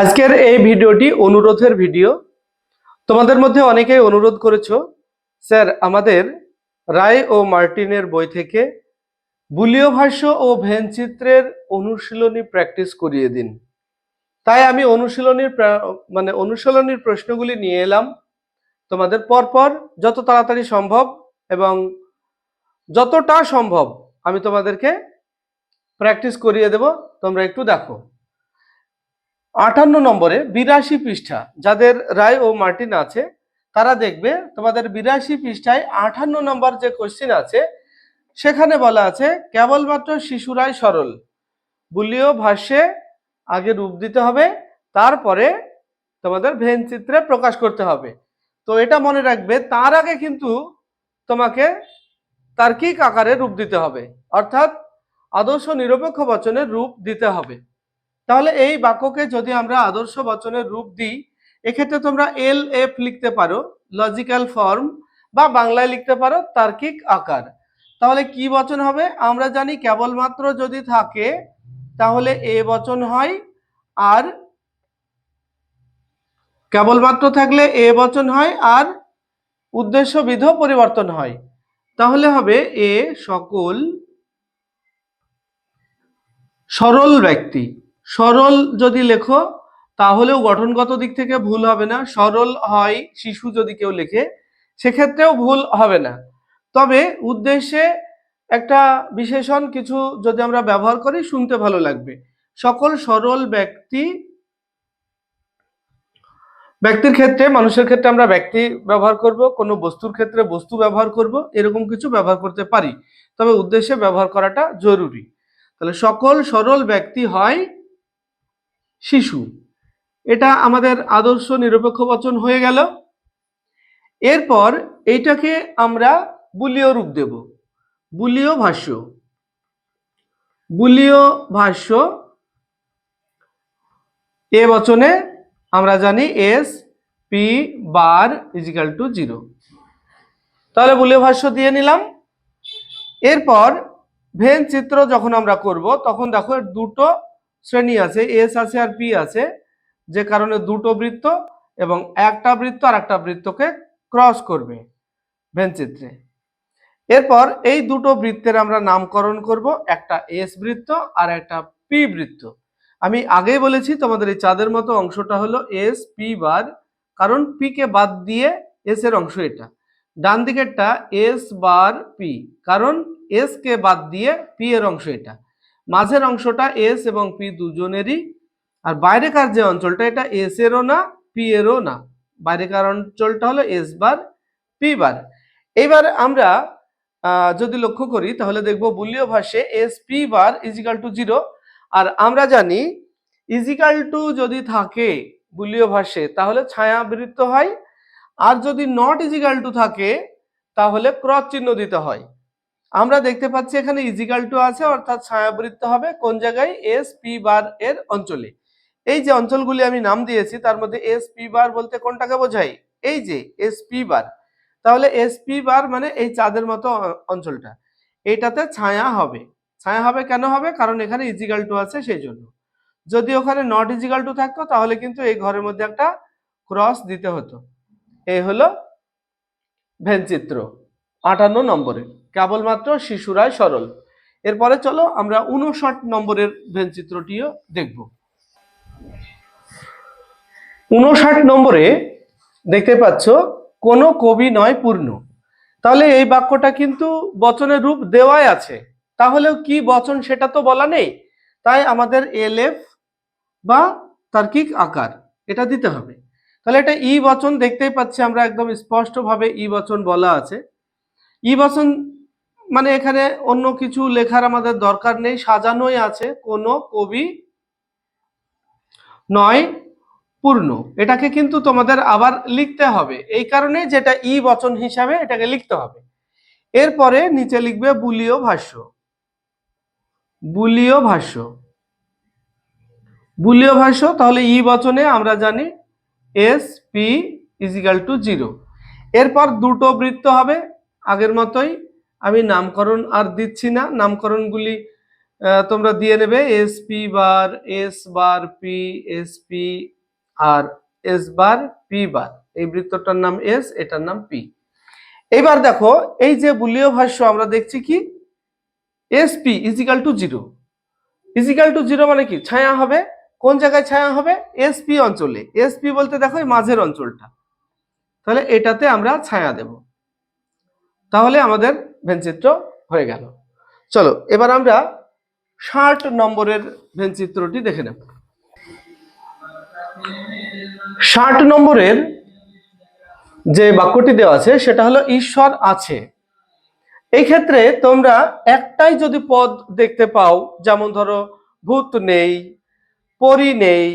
আজকের এই ভিডিওটি অনুরোধের ভিডিও। তোমাদের মধ্যে অনেকেই অনুরোধ করেছ, স্যার, আমাদের রায় ও মার্টিনের বই থেকে বুলীয় ভাষ্য ও ভেনচিত্রের অনুশীলনী প্র্যাকটিস করিয়ে দিন। তাই আমি অনুশীলনীর মানে অনুশীলনীর প্রশ্নগুলি নিয়ে এলাম। তোমাদের পরপর যত তাড়াতাড়ি সম্ভব এবং যতটা সম্ভব আমি তোমাদেরকে প্র্যাকটিস করিয়ে দেব। তোমরা একটু দেখো। আটান্ন নম্বরে বিরাশি পৃষ্ঠা, যাদের রায় ও মার্টিন আছে, তারা দেখবে তোমাদের বিরাশি পৃষ্ঠায় আটান্ন নম্বর যে কোশ্চিন আছে, সেখানে বলা আছে, কেবলমাত্র শিশুরাই সরল। বুলিও ভাষ্যে আগে রূপ দিতে হবে, তারপরে তোমাদের ভেন চিত্রে প্রকাশ করতে হবে। তো এটা মনে রাখবে, তার আগে কিন্তু তোমাকে তার্কিক আকারে রূপ দিতে হবে, অর্থাৎ আদর্শ নিরপেক্ষ বচনের রূপ দিতে হবে। তাহলে এই বাক্যকে যদি আমরা আদর্শ বচনের রূপ দিই, এক্ষেত্রে তোমরা এল এফ লিখতে পারো লজিক্যাল ফর্ম বা বাংলায় লিখতে পারো, তার্কিক আকার। তাহলে কি বচন হবে? আমরা জানি কেবলমাত্র যদি থাকে, তাহলে এ বচন হয়, আর কেবলমাত্র থাকলে এ বচন হয়, আর উদ্দেশ্য বিধ পরিবর্তন হয়। তাহলে হবে এ সকল সরল ব্যক্তি। সরল যদি লেখো, তাহলেও গঠনগত দিক থেকে ভুল হবে না। সরল হয় শিশু যদি কেউ লেখে, সেক্ষেত্রেও ভুল হবে না। তবে উদ্দেশ্যে একটা বিশেষণ কিছু যদি আমরা ব্যবহার করি, শুনতে ভালো লাগবে। সকল সরল ব্যক্তি, ব্যক্তির ক্ষেত্রে, মানুষের ক্ষেত্রে আমরা ব্যক্তি ব্যবহার করব, কোনো বস্তুর ক্ষেত্রে বস্তু ব্যবহার করব, এরকম কিছু ব্যবহার করতে পারি। তবে উদ্দেশ্যে ব্যবহার করাটা জরুরি। তাহলে সকল সরল ব্যক্তি হয় শিশু। এটা আমাদের আদর্শ নিরপেক্ষ বচন হয়ে গেল। এরপর এইটাকে আমরা বুলীয় রূপ দেব। বুলীয় ভাষ্য। বুলীয় ভাষ্য এ বচনে আমরা জানি S, P, bar equal to zero তাহলে বুলীয় ভাষ্য দিয়ে নিলাম। এরপর ভেন চিত্র যখন আমরা করব, তখন দেখো দুটো শ্রেণি আছে এস আছে আর পি আছে, যে কারণে দুটো বৃত্ত এবং একটা বৃত্ত আর একটা বৃত্তকে ক্রস করবে ভেন চিত্রে এরপর এই দুটো বৃত্তের আমরা নামকরণ করব, একটা এস বৃত্ত আর একটা পি বৃত্ত। আমি আগেই বলেছি তোমাদের এই চাঁদের মতো অংশটা হলো এস পি বার, কারণ পি কে বাদ দিয়ে এস এর অংশ এটা। ডান দিকেরটা এস বার পি কারণ এস কে বাদ দিয়ে পি এর অংশ এটা। মাঝের অংশটা এস এবং পি দুজনেরই। আর বাইরেকার যে অঞ্চলটা, এটা এস এরও না পি এরও না। বাইরেকার অঞ্চলটা হলো এস বার পি বার। এবার আমরা যদি লক্ষ্য করি, তাহলে দেখব বুলীয় ভাষে S P bar equal to zero আর আমরা জানি ইজিক্যাল টু যদি থাকে বুলীয় ভাষে তাহলে ছায়া ছায়াবৃত্ত হয়। আর যদি নট ইজিক্যাল টু থাকে, তাহলে ক্রস চিহ্ন দিতে হয়। আমরা দেখতে পাচ্ছি এখানে ইজিক্যাল টু আছে, অর্থাৎ ছায়াবৃত্ত হবে কোন জায়গায়? এস পি বার এর অঞ্চলে। এই যে অঞ্চলগুলি আমি নাম দিয়েছি, তার মধ্যে এস পি বার বলতে কোনটাকে বোঝাই এই যে এস পি বার তাহলে এস পি বার মানে এই চাঁদের মতো অঞ্চলটা। এটাতে ছায়া হবে। ছায়া হবে কেন হবে? কারণ এখানে ইজিক্যাল টু আছে সেই জন্য। যদি ওখানে নট ইজিক্যাল টু থাকতো, তাহলে কিন্তু এই ঘরের মধ্যে একটা ক্রস দিতে হতো। এই হলো ভেনচিত্র। আটান্ন নম্বরে। কেবলমাত্র শিশুরাই সরল। এরপরে চলো আমরা উনষাট নম্বরের ভেনচিত্রটিও দেখব। উনষাট নম্বরে দেখতে পাচ্ছ, কোনো কবি নয় পূর্ণ। তাহলে এই বাক্যটা কিন্তু বচনের রূপ দেওয়াই আছে। তাহলেও কি বচন সেটা তো বলা নেই। তাই আমাদের এলএফ বা তার্কিক আকার, এটা দিতে হবে। তাহলে এটা ই বচন দেখতেই পাচ্ছি আমরা একদম স্পষ্টভাবে ই বচন বলা আছে। ই বচন মানে এখানে অন্য কিছু লেখার আমাদের দরকার নেই, সাজানোই আছে, কোনো কবি নয়, পূর্ণ। এটাকে কিন্তু তোমাদের আবার লিখতে হবে। এই কারণে যেটা ই বচন হিসাবে এটাকে লিখতে হবে। এরপরে নিচে লিখবে বুলীয় ভাষ্য। বুলীয় ভাষ্য। বুলীয় ভাষ্য, তাহলে ই বচনে আমরা জানি S P equal to zero. এরপর দুটো বৃত্ত হবে আগের মতোই আমি নামকরণ আর দিচ্ছি না। নামকরণগুলি তোমরা দিয়ে নেবে। S P bar S bar P S P আর এস বার পি বার এই বৃত্তটার নাম এস এটার নাম পি এবার দেখো, এই যে বুলীয় ভাষ্য আমরা দেখছি কি? S P equal to zero equal to zero মানে কি? ছায়া হবে। কোন জায়গায় ছায়া হবে? এসপি অঞ্চলে। এসপি বলতে দেখো এই মাঝের অঞ্চলটা। তাহলে এটাতে আমরা ছায়া দেব। তাহলে আমাদের ভেনচিত্র হয়ে গেল। চলো, এবার আমরা ষাট নম্বরের ভেনচিত্রটি দেখে নেব। ষাট নম্বরের যে বাক্যটি দেওয়া আছে, সেটা হলো, ঈশ্বর আছে। এই ক্ষেত্রে তোমরা একটাই যদি পদ দেখতে পাও, যেমন ধরো, ভূত নেই, পরি নেই,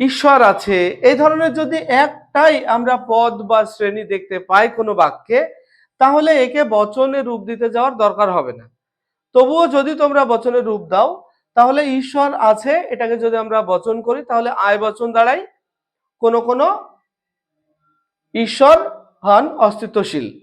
ঈশ্বর আছে। এই ধরনের যদি একটাই আমরা পদ বা শ্রেণি দেখতে পাই কোনো বাক্যে তাহলে একে বচনে রূপ দিতে যাওয়ার দরকার হবে না। তবুও যদি তোমরা বচনে রূপ দাও, তাহলে ঈশ্বর আছে, এটাকে যদি আমরা বচন করি, তাহলে আয় বচন দাঁড়াই কোন কোন ঈশ্বর হন অস্তিত্বশীল।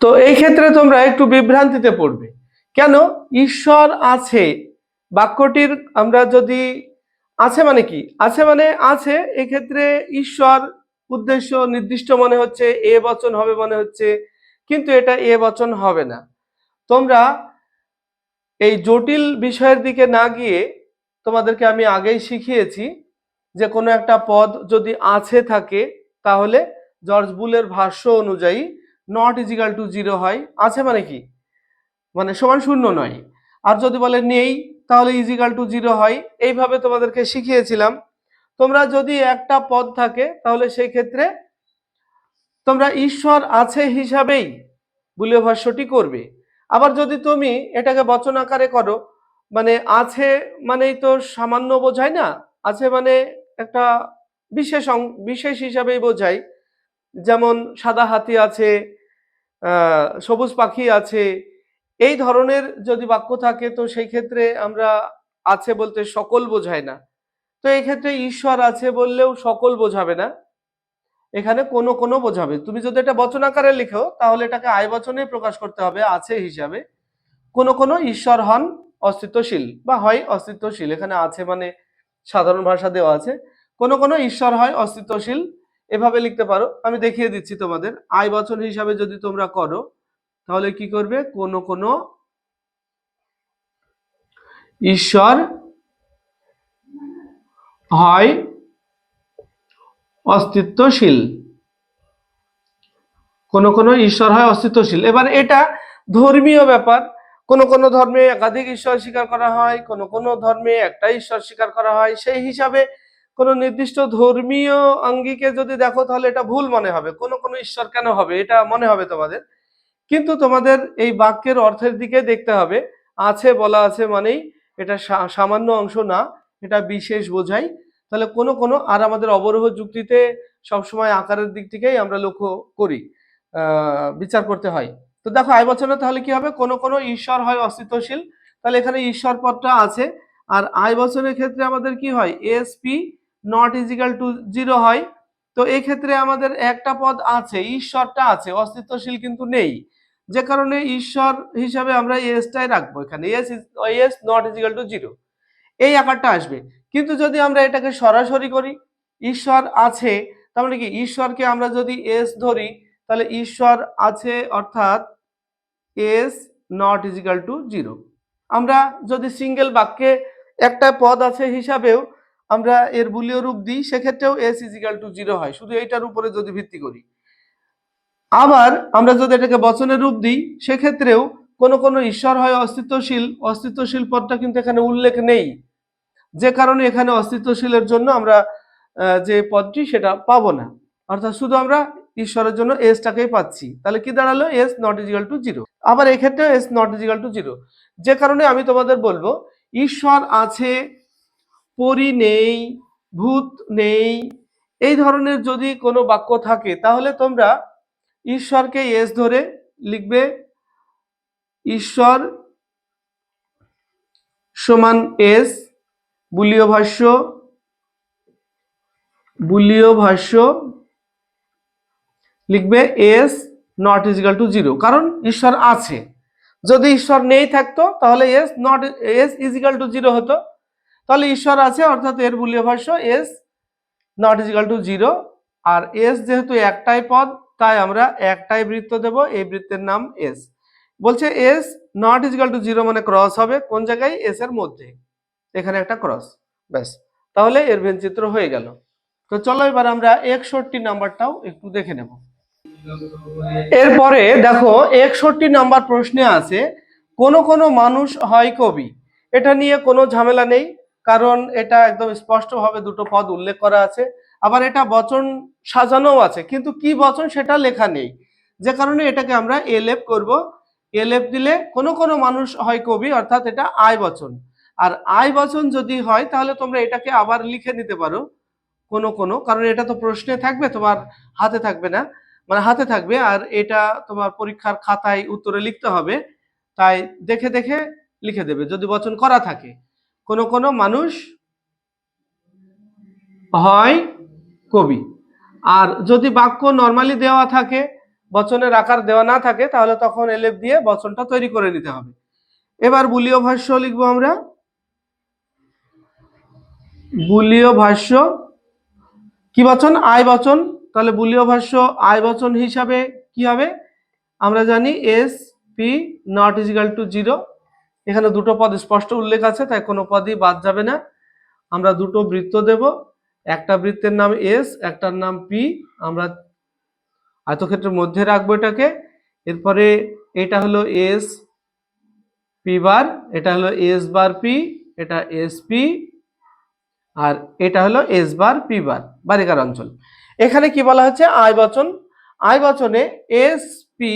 তো এই ক্ষেত্রে তোমরা একটু বিভ্রান্তিতে পড়বে। কেন? ঈশ্বর আছে। বাক্যটির আমরা যদি আছে মানে কি? আছে মানে আছে, এক্ষেত্রে ঈশ্বর উদ্দেশ্য নির্দিষ্ট মনে হচ্ছে, এ বচন হবে মনে হচ্ছে কিন্তু এটা এ বচন হবে না। তোমরা এই জটিল বিষয়ের দিকে না গিয়ে তোমাদেরকে আমি আগেই শিখিয়েছি যে কোনো একটা পদ যদি আছে থাকে, তাহলে জর্জ বুলের ভাষ্য অনুযায়ী নট ইজিক্যাল টু জিরো হয়। আছে মানে কি? মানে সমান শূন্য নয়। আর যদি বলে নেই, তাহলে ইজিক্যাল টু জিরো হয়। এইভাবে তোমাদেরকে শিখিয়েছিলাম। তোমরা যদি একটা পদ থাকে, তাহলে সেই ক্ষেত্রে তোমরা ঈশ্বর আছে হিসাবেই বুলীয় ভাষ্যটি করবে। আবার যদি তুমি এটাকে বচন আকারে করো মানে আছে মানেই তো সামান্য বোঝায় না, আছে মানে একটা বিশেষ বিশেষ হিসাবেই বোঝায়। যেমন সাদা হাতি আছে সবুজ পাখি আছে, এই ধরনের যদি বাক্য থাকে তো সেই ক্ষেত্রে আমরা আছে বলতে সকল বোঝায় না। তো এই ক্ষেত্রে ঈশ্বর আছে বললেও সকল বোঝাবে না। এখানে কোনো কোনো বোঝাবে। তুমি যদি এটা বচন আকারে লিখো, তাহলে এটাকে আয় বচনে প্রকাশ করতে হবে, আছে হিসাবে। কোন কোন ঈশ্বর হন অস্তিত্বশীল বা হয় অস্তিত্বশীল, এখানে আছে মানে সাধারণ ভাষা দেওয়া আছে। কোন কোন ঈশ্বর হয় অস্তিত্বশীল, এভাবে লিখতে পারো। আমি দেখিয়ে দিচ্ছি তোমাদের। আয় বচন হিসাবে যদি তোমরা করো, তাহলে কি করবে? কোন কোন ঈশ্বর হয় অস্তিত্বশীল। কোন কোন ঈশ্বর হয় অস্তিত্বশীল। এবার এটা ধর্মীয় ব্যাপার। কোন কোন ধর্মে একাধিক ঈশ্বর স্বীকার করা হয়, কোন কোন ধর্মে একটা ঈশ্বর স্বীকার করা হয়। সেই হিসাবে কোন নির্দিষ্ট ধর্মীয় আঙ্গিকে যদি দেখো তাহলে এটা ভুল মনে হবে। কোন কোন ঈশ্বর কেন হবে? এটা মনে হবে তোমাদের। কিন্তু তোমাদের এই বাক্যের অর্থের দিকে দেখতে হবে। আছে বলা আছে মানেই এটা সামান্য অংশ না, এটা বিশেষ বোঝায়। তাহলে কোনো কোনো আর আমাদের অবরোহ যুক্তিতে সবসময় আকারের দিক থেকেই আমরা লক্ষ্য করি বিচার করতে হয়। তো দেখো, আয় বচনে তাহলে কি হবে? কোনো কোনো ঈশ্বর হয় অস্তিত্বশীল। তাহলে এখানে ঈশ্বর পদটা আছে। আর আয় বচনের ক্ষেত্রে আমাদের কি হয়? SP not equal to zero হয়। তো এই ক্ষেত্রে আমাদের একটা পদ আছে, ঈশ্বরটা আছে, অস্তিত্বশীল কিন্তু নেই। যে কারণে ঈশ্বর হিসাবে আমরা এসটাই রাখব এখানে। S S not equal to zero এই আকারটা আসবে। কিন্তু যদি আমরা এটাকে সরাসরি করি, ঈশ্বর আছে, তার মানে কি? ঈশ্বরকে আমরা যদি এস ধরি, তাহলে ঈশ্বর আছে অর্থাৎ S not equal to zero আমরা যদি সিঙ্গেল বাক্যে একটা পদ আছে হিসাবেও আমরা এর বুলীয় রূপ দিই, সেক্ষেত্রেও এস ইজিক্যাল টু জিরো হয়। শুধু এইটার উপরে যদি ভিত্তি করি। আবার আমরা যদি এটাকে বচনের রূপ দিই, সেক্ষেত্রেও কোনো কোনো ঈশ্বর হয় অস্তিত্বশীল। অস্তিত্বশীল পদটা কিন্তু এখানে উল্লেখ নেই। যে কারণে এখানে অস্তিত্বশীলের জন্য আমরা যে পদটি সেটা পাবো না। অর্থাৎ শুধু আমরা ঈশ্বরের জন্য এসটাকেই পাচ্ছি। তাহলে কি দাঁড়াল? S not equal to zero আবার এক্ষেত্রে S not equal to zero যে কারণে আমি তোমাদের বলব, ঈশ্বর আছে, পরি নেই, ভূত নেই, এই ধরনের যদি কোনো বাক্য থাকে, তাহলে তোমরা ঈশ্বরকে এস ধরে লিখবে, ঈশ্বর সমান এস বুলীয় ভাষ্য বুলীয় ভাষ্য লিখবে S not equal to zero. কারণ ঈশ্বর আছে। যদি ঈশ্বর নেই থাকতো, তাহলে S not, S equal to zero হতো। তাহলে ঈশ্বর আছে, অর্থাৎ এর বুলিয় ভাষ্য S not equal to zero. R S যেহেতু একটাই পদ, তাই আমরা একটাই বৃত্ত দেব, এই বৃত্তের নাম এস। বলছে S not equal to zero মানে ক্রস হবে। কোন জায়গায়? এস এর মধ্যে। এখানে একটা ক্রস ব্যাস। তাহলে এর ভেনচিত্র হয়ে গেল। তো চলো এবার আমরা একষট্টি নাম্বারটাও একটু দেখে নেব। এরপরে দেখো, একষট্টি নাম্বার প্রশ্নে আছে, কোন কোন মানুষ হয় কবি। এটা নিয়ে কোনো ঝামেলা নেই, কারণ এটা একদম স্পষ্টভাবে দুটো পদ উল্লেখ করা আছে। আবার এটা বচন সাজানোও আছে, কিন্তু কি বচন সেটা লেখা নেই। যে কারণে এটাকে আমরা এলেপ করব। এলেপ দিলে কোনো কোনো মানুষ হয় কবি, অর্থাৎ এটা আয় বচন। আর আয় বচন যদি হয়, তাহলে তোমরা এটাকে আবার লিখে নিতে পারো। কোনো কোনো, কারণ এটা তো প্রশ্নে থাকবে, তোমার হাতে থাকবে না। মানে হাতে থাকবে, আর এটা তোমার পরীক্ষার খাতায় উত্তরে লিখতে হবে। তাই দেখে দেখে লিখে দেবে, যদি বচন করা থাকে। কোনো কোনো মানুষ হয় কবি। আর যদি বাক্য নর্মালি দেওয়া থাকে, বচনের আকার দেওয়া না থাকে, তাহলে তখন এলেপ দিয়ে বচনটা তৈরি করে নিতে হবে। এবার বুলীয় ভাষ্য লিখব আমরা। বুলীয় ভাষ্য কি বচন? আয় বচন। তাহলে বুলীয় ভাষ্য আয় বচন হিসাবে কি হবে? আমরা জানি S, P not equal to zero এখানে দুটো পদ স্পষ্ট উল্লেখ আছে, তাই কোনো পদই বাদ যাবে না। আমরা দুটো বৃত্ত দেব। একটা বৃত্তের নাম এস, একটার নাম পি। আমরা আয়তক্ষেত্রের মধ্যে রাখব এটাকে। এরপরে এটা হলো এস, পি বার, এটা হলো এস বার পি, এটা এস পি। আর এটা হলো এস বার পি বার বারিকার অঞ্চল। এখানে কি বলা হচ্ছে আয় বচন। আয় বচনে S P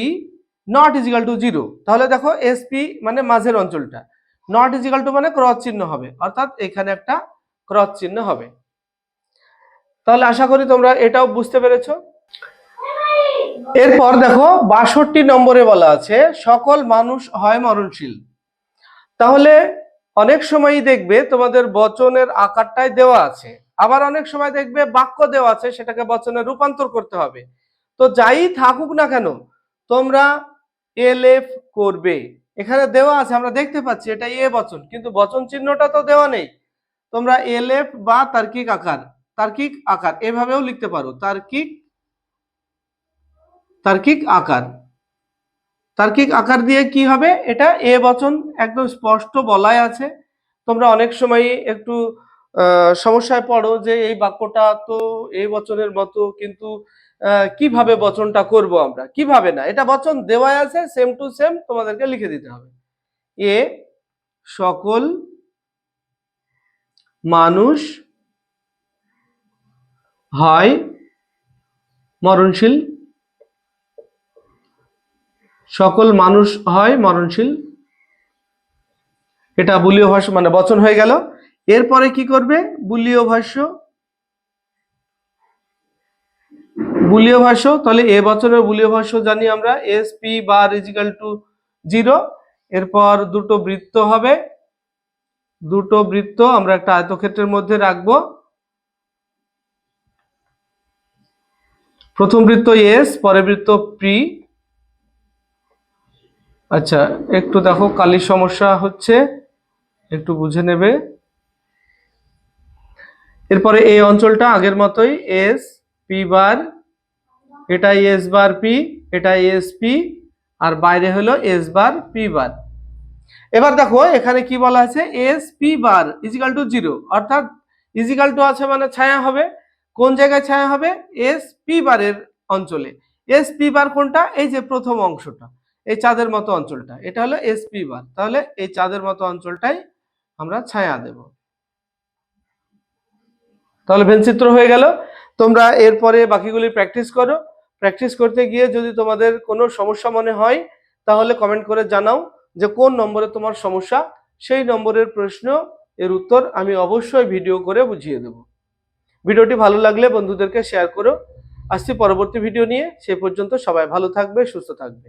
not equal to zero তাহলে দেখো এস পি মানে মাঝের অঞ্চলটা। নট ইজিক্যাল টু মানে ক্রস চিহ্ন হবে। অর্থাৎ এখানে একটা ক্রস চিহ্ন হবে। তাহলে আশা করি তোমরা এটাও বুঝতে পেরেছ। এরপর দেখো বাষট্টি নম্বরে বলা আছে, সকল মানুষ হয় মরণশীল। তাহলে অনেক সময়ই দেখবে তোমাদের বচনের আকারটাই দেওয়া আছে। আবার অনেক সময় দেখবে বাক্য দেওয়া আছে, সেটাকে বচনে রূপান্তর করতে হবে। তো যাই থাকুক না কেন, তোমরা এলএফ করবে। এখানে দেওয়া আছে, আমরা দেখতে পাচ্ছি এটা এ বচন, কিন্তু বচন চিহ্নটা তো দেওয়া নেই। তোমরা এলএফ বা তার্কিক আকার তার্কিক আকার, এভাবেও লিখতে পারো, তার্কিক তার্কিক আকার। তার্কিক আকার দিয়ে কি হবে? এটা এ বচন একদম স্পষ্ট বলাই আছে। তোমরা অনেক সময় একটু সমস্যায় পড়ো যে এই বাক্যটা তো এই বচনের মতো, কিন্তু কীভাবে বচনটা করব আমরা? কীভাবে না? এটা বচন দেওয়া আছে সেম টু সেম তোমাদেরকে লিখে দিতে হবে। এ সকল মানুষ হয় মরণশীল সকল মানুষ হয় মরণশীল। এটা বুলীয় ভাষ্য মানে বচন হয়ে গেল। এরপরে কি করবে? বুলীয় ভাষ্য। বুলীয় ভাষ্য, তাহলে এ বছরের বুলীয় ভাষ্য জানি আমরা। S P bar equal to zero এরপর দুটো বৃত্ত হবে। দুটো বৃত্ত আমরা একটা আয়তক্ষেত্রের মধ্যে রাখব। প্রথম বৃত্ত এস পরে বৃত্ত পি আচ্ছা একটু দেখো কালির সমস্যা হচ্ছে, একটু বুঝে নেবে। এরপরে এই অঞ্চলটা আগের মতোই এস পি বার এটা এস বার পি এটা এস পি আর বাইরে হলো এস বার পি বার। এবার দেখো, এখানে কি বলা আছে? S P bar equal to zero অর্থাৎ ইজিক্যাল টু আছে মানে ছায়া হবে। কোন জায়গায় ছায়া হবে? এস পি বারের অঞ্চলে। এস পি বার কোনটা? এই যে প্রথম অংশটা। এই চাঁদের মতো অঞ্চলটা। এটা হলো এস পি বার। তাহলে এই চাঁদের মতো অঞ্চলটাই আমরা ছায়া দেব। তাহলে ভেনচিত্র হয়ে গেল। তোমরা এরপরে বাকিগুলি প্র্যাকটিস করো। প্র্যাকটিস করতে গিয়ে যদি তোমাদের কোনো সমস্যা মনে হয়, তাহলে কমেন্ট করে জানাও যে কোন নম্বরে তোমার সমস্যা। সেই নম্বরের প্রশ্ন, এর উত্তর আমি অবশ্যই ভিডিও করে বুঝিয়ে দেব। ভিডিওটি ভালো লাগলে বন্ধুদেরকে শেয়ার করো। আসছি পরবর্তী ভিডিও নিয়ে। সে পর্যন্ত সবাই ভালো থাকবে, সুস্থ থাকবে।